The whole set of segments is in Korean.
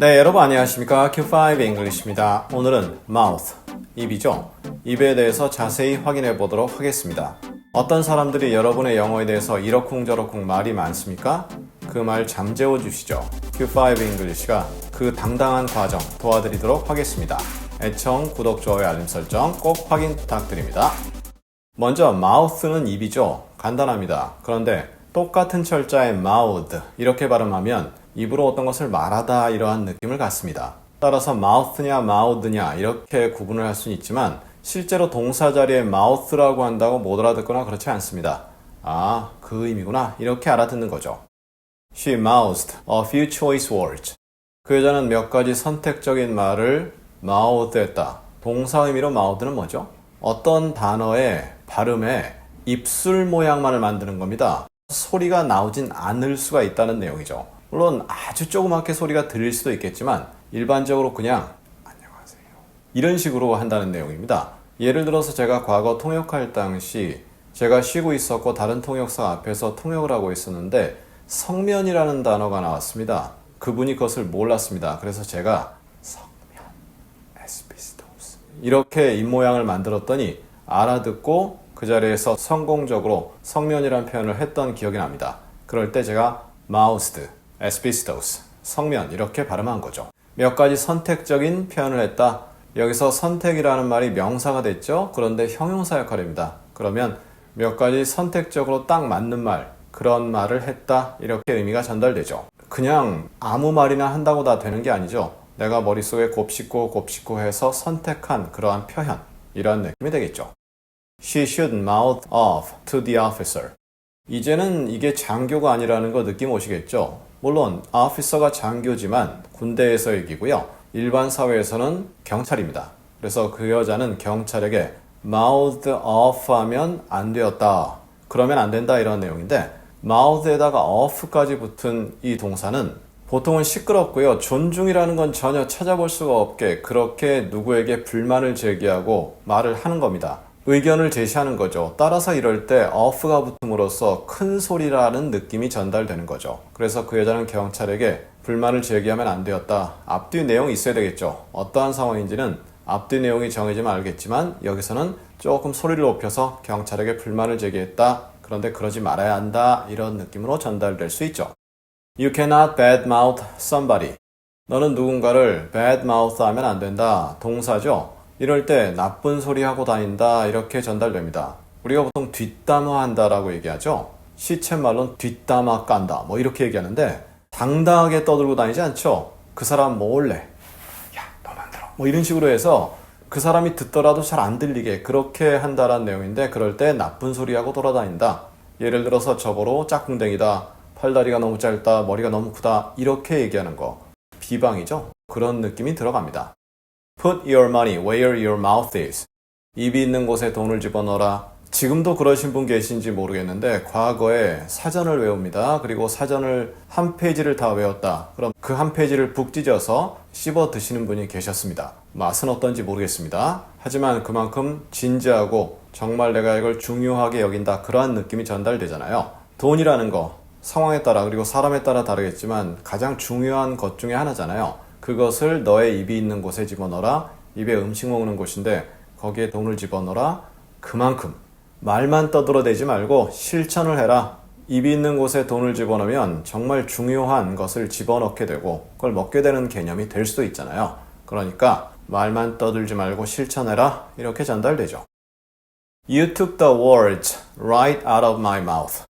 네, 여러분 안녕하십니까? Q5 English입니다. 오늘은 mouth, 입이죠. 입에 대해서 자세히 확인해 보도록 하겠습니다. 어떤 사람들이 여러분의 영어에 대해서 이러쿵저러쿵 말이 많습니까? 그 말 잠재워 주시죠. Q5 English가 그 당당한 과정 도와드리도록 하겠습니다. 애청, 구독, 좋아요, 알림 설정 꼭 확인 부탁드립니다. 먼저 mouth는 입이죠. 간단합니다. 그런데 똑같은 철자의 mouth 이렇게 발음하면 입으로 어떤 것을 말하다 이러한 느낌을 갖습니다. 따라서 mouth냐 mouth냐 이렇게 구분을 할 수는 있지만 실제로 동사 자리에 mouth라고 한다고 못 알아듣거나 그렇지 않습니다. 아, 그 의미구나. 이렇게 알아듣는 거죠. She mouthed a few choice words. 그 여자는 몇 가지 선택적인 말을 mouth했다. 동사 의미로 mouth는 뭐죠? 어떤 단어의 발음에 입술 모양만을 만드는 겁니다. 소리가 나오진 않을 수가 있다는 내용이죠. 물론 아주 조그맣게 소리가 들릴 수도 있겠지만 일반적으로 그냥 안녕하세요. 이런 식으로 한다는 내용입니다. 예를 들어서 제가 과거 통역할 당시 제가 쉬고 있었고 다른 통역사 앞에서 통역을 하고 있었는데 성면이라는 단어가 나왔습니다. 그분이 그것을 몰랐습니다. 그래서 제가 성면, 에스피스토스 이렇게 입모양을 만들었더니 알아듣고 그 자리에서 성공적으로 성면이라는 표현을 했던 기억이 납니다. 그럴 때 제가 asbestos, 성면 이렇게 발음한 거죠. 몇 가지 선택적인 표현을 했다. 여기서 선택이라는 말이 명사가 됐죠. 그런데 형용사 역할입니다. 그러면 몇 가지 선택적으로 딱 맞는 말, 그런 말을 했다. 이렇게 의미가 전달되죠. 그냥 아무 말이나 한다고 다 되는 게 아니죠. 내가 머릿속에 곱씹고 곱씹고 해서 선택한 그러한 표현, 이런 느낌이 되겠죠. She should mouth off to the officer. 이제는 이게 장교가 아니라는 거 느낌 오시겠죠? 물론 officer가 장교지만 군대에서 얘기고요. 일반 사회에서는 경찰입니다. 그래서 그 여자는 경찰에게 mouth off 하면 안 되었다. 그러면 안 된다 이런 내용인데 mouth에다가 off까지 붙은 이 동사는 보통은 시끄럽고요. 존중이라는 건 전혀 찾아볼 수가 없게 그렇게 누구에게 불만을 제기하고 말을 하는 겁니다. 의견을 제시하는 거죠. 따라서 이럴 때 off가 붙음으로써 큰 소리라는 느낌이 전달되는 거죠. 그래서 그 여자는 경찰에게 불만을 제기하면 안 되었다. 앞뒤 내용이 있어야 되겠죠. 어떠한 상황인지는 앞뒤 내용이 정해지면 알겠지만 여기서는 조금 소리를 높여서 경찰에게 불만을 제기했다. 그런데 그러지 말아야 한다. 이런 느낌으로 전달될 수 있죠. You cannot badmouth somebody. 너는 누군가를 badmouth 하면 안 된다. 동사죠. 이럴 때 나쁜 소리 하고 다닌다 이렇게 전달됩니다. 우리가 보통 뒷담화 한다라고 얘기하죠. 시쳇말로는 뒷담화 깐다 뭐 이렇게 얘기하는데 당당하게 떠들고 다니지 않죠. 그 사람 몰래 야 너 만 들어 뭐 이런 식으로 해서 그 사람이 듣더라도 잘 안 들리게 그렇게 한다라는 내용인데 그럴 때 나쁜 소리 하고 돌아다닌다. 예를 들어서 저보로 짝꿍댕이다. 팔다리가 너무 짧다. 머리가 너무 크다. 이렇게 얘기하는 거 비방이죠. 그런 느낌이 들어갑니다. Put your money where your mouth is. 입이 있는 곳에 돈을 집어넣어라. 지금도 그러신 분 계신지 모르겠는데 과거에 사전을 외웁니다. 그리고 사전을 한 페이지를 다 외웠다. 그럼 그 한 페이지를 북 찢어서 씹어 드시는 분이 계셨습니다. 맛은 어떤지 모르겠습니다. 하지만 그만큼 진지하고 정말 내가 이걸 중요하게 여긴다. 그러한 느낌이 전달되잖아요. 돈이라는 거 상황에 따라 그리고 사람에 따라 다르겠지만 가장 중요한 것 중에 하나잖아요. 그것을 너의 입이 있는 곳에 집어넣어라. 입에 음식 먹는 곳인데 거기에 돈을 집어넣어라. 그만큼 말만 떠들어대지 말고 실천을 해라. 입이 있는 곳에 돈을 집어넣으면 정말 중요한 것을 집어넣게 되고 그걸 먹게 되는 개념이 될 수도 있잖아요. 그러니까 말만 떠들지 말고 실천해라. 이렇게 전달되죠. You took the words right out of my mouth.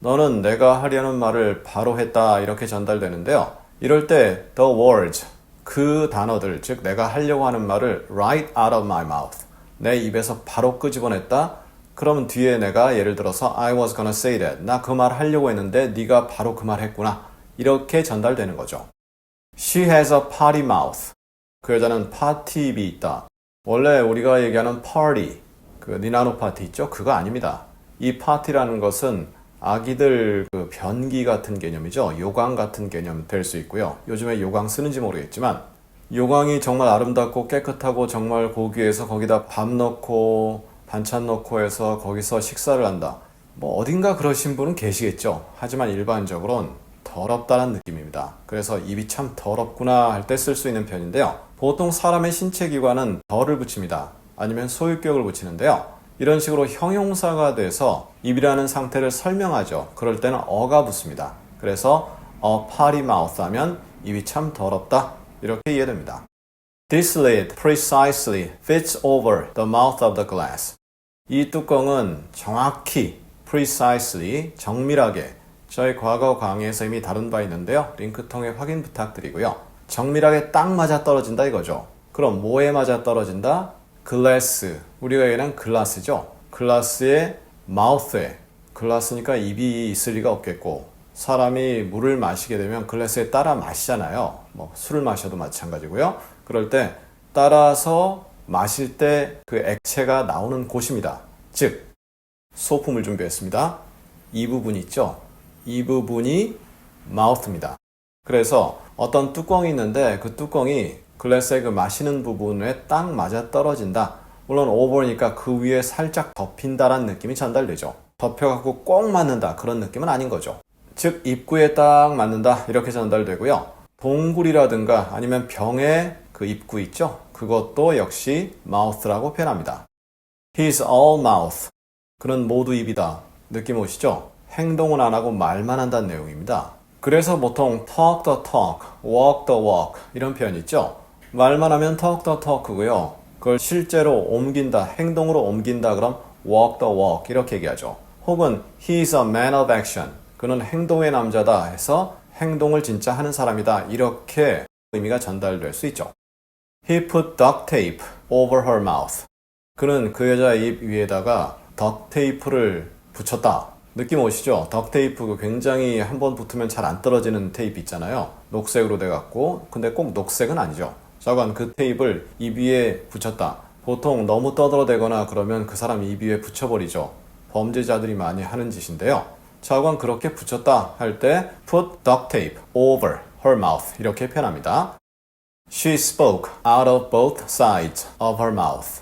너는 내가 하려는 말을 바로 했다. 이렇게 전달되는데요. 이럴 때 the words 그 단어들 즉 내가 하려고 하는 말을 right out of my mouth 내 입에서 바로 끄집어냈다. 그러면 뒤에 내가 예를 들어서 I was gonna say that 나 그 말 하려고 했는데 네가 바로 그 말 했구나 이렇게 전달되는 거죠. She has a party mouth 그 여자는 파티 입이 있다. 원래 우리가 얘기하는 party 그 니나노 파티 있죠? 그거 아닙니다. 이 파티라는 것은 아기들 그 변기 같은 개념이죠. 요강 같은 개념 될 수 있고요. 요즘에 요강 쓰는지 모르겠지만 요강이 정말 아름답고 깨끗하고 정말 고귀해서 거기다 밥 넣고 반찬 넣고 해서 거기서 식사를 한다. 뭐 어딘가 그러신 분은 계시겠죠. 하지만 일반적으로는 더럽다는 느낌입니다. 그래서 입이 참 더럽구나 할 때 쓸 수 있는 편인데요. 보통 사람의 신체 기관은 덜을 붙입니다. 아니면 소유격을 붙이는데요. 이런 식으로 형용사가 돼서 입이라는 상태를 설명하죠. 그럴 때는 어가 붙습니다. 그래서 a potty mouth 하면 입이 참 더럽다 이렇게 이해됩니다. This lid precisely fits over the mouth of the glass. 이 뚜껑은 정확히 precisely 정밀하게 저희 과거 강의에서 이미 다룬 바 있는데요. 링크 통해 확인 부탁드리고요. 정밀하게 딱 맞아 떨어진다 이거죠. 그럼 뭐에 맞아 떨어진다? 글래스. 우리가 얘기하는 글라스죠. 글라스의 마우스에 글라스니까 입이 있을 리가 없겠고 사람이 물을 마시게 되면 글라스에 따라 마시잖아요. 뭐 술을 마셔도 마찬가지고요. 그럴 때 따라서 마실 때 그 액체가 나오는 곳입니다. 즉 소품을 준비했습니다. 이 부분 있죠? 이 부분이 마우스입니다. 그래서 어떤 뚜껑이 있는데 그 뚜껑이 글래스의 그 마시는 부분에 딱 맞아 떨어진다. 물론 오버니까 그 위에 살짝 덮인다라는 느낌이 전달되죠. 덮여갖고 꼭 맞는다 그런 느낌은 아닌 거죠. 즉 입구에 딱 맞는다 이렇게 전달되고요. 동굴이라든가 아니면 병의 그 입구 있죠? 그것도 역시 mouth라고 표현합니다. He's all mouth. 그는 모두 입이다. 느낌 오시죠? 행동은 안 하고 말만 한다는 내용입니다. 그래서 보통 talk the talk, walk the walk 이런 표현 있죠? 말만 하면 talk the talk고요. 그걸 실제로 옮긴다, 행동으로 옮긴다 그럼 walk the walk 이렇게 얘기하죠. 혹은 he's a man of action. 그는 행동의 남자다 해서 행동을 진짜 하는 사람이다 이렇게 의미가 전달될 수 있죠. He put duct tape over her mouth. 그는 그 여자 입 위에다가 덕테이프를 붙였다. 느낌 오시죠? 덕테이프 굉장히 한 번 붙으면 잘 안 떨어지는 테이프 있잖아요. 녹색으로 돼갖고 근데 꼭 녹색은 아니죠. 저건 그 테이프를 입 위에 붙였다. 보통 너무 떠들어대거나 그러면 그 사람 입 위에 붙여버리죠. 범죄자들이 많이 하는 짓인데요. 저건 그렇게 붙였다 할 때 put duct tape over her mouth 이렇게 표현합니다. She spoke out of both sides of her mouth.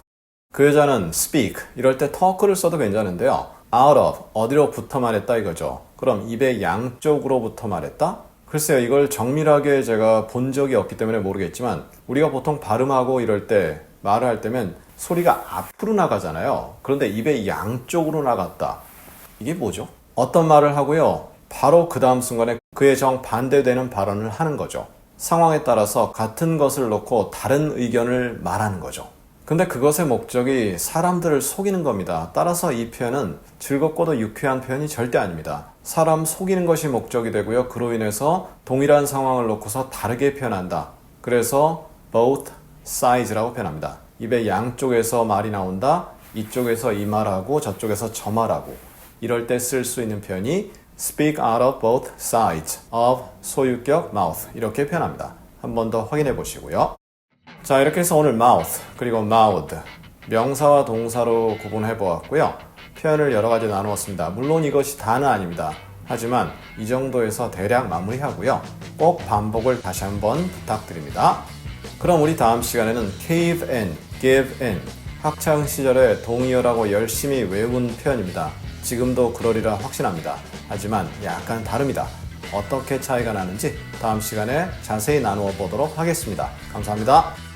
그 여자는 speak 이럴 때 talk를 써도 괜찮은데요. out of 어디로부터 말했다 이거죠. 그럼 입의 양쪽으로부터 말했다? 글쎄요 이걸 정밀하게 제가 본 적이 없기 때문에 모르겠지만 우리가 보통 발음하고 이럴 때 말을 할 때면 소리가 앞으로 나가잖아요. 그런데 입의 양쪽으로 나갔다. 이게 뭐죠? 어떤 말을 하고요. 바로 그 다음 순간에 그의 정 반대되는 발언을 하는 거죠. 상황에 따라서 같은 것을 놓고 다른 의견을 말하는 거죠. 근데 그것의 목적이 사람들을 속이는 겁니다. 따라서 이 표현은 즐겁고도 유쾌한 표현이 절대 아닙니다. 사람 속이는 것이 목적이 되고요. 그로 인해서 동일한 상황을 놓고서 다르게 표현한다. 그래서 both sides라고 표현합니다. 입의 양쪽에서 말이 나온다. 이쪽에서 이 말하고 저쪽에서 저 말하고 이럴 때 쓸 수 있는 표현이 speak out of both sides of 소유격 mouth 이렇게 표현합니다. 한 번 더 확인해 보시고요. 자 이렇게 해서 오늘 mouth 그리고 mouth 명사와 동사로 구분해 보았고요. 표현을 여러 가지 나누었습니다. 물론 이것이 다는 아닙니다. 하지만 이 정도에서 대략 마무리하고요. 꼭 반복을 다시 한번 부탁드립니다. 그럼 우리 다음 시간에는 cave in, give in 학창 시절에 동의어라고 열심히 외운 표현입니다. 지금도 그러리라 확신합니다. 하지만 약간 다릅니다. 어떻게 차이가 나는지 다음 시간에 자세히 나누어 보도록 하겠습니다. 감사합니다.